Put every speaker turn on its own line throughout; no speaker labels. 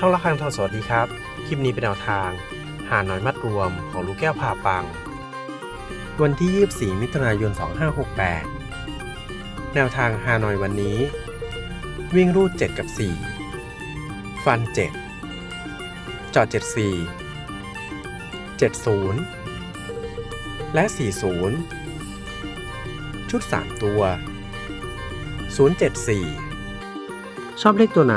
ช่องละครังทองสวัสดีครับ คลิปนี้เป็นแนวทาง หาหน้อยมัดรวมของลูกแก้วผ่าปัง วันที่ 24 มิถุนายน 2568 แนวทางฮาหนอยวันนี้ วิ่งรูด 7 กับ 4 ฟัน 7 จอด 74 70 และ 40 ชุด 3 ตัว 074 ชอบเลขตัวไหน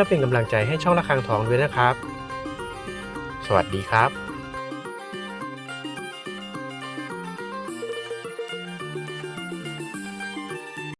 พื่อเป็นกำลังใจให้ช่องระฆังทองด้วยนะครับ สวัสดีครับ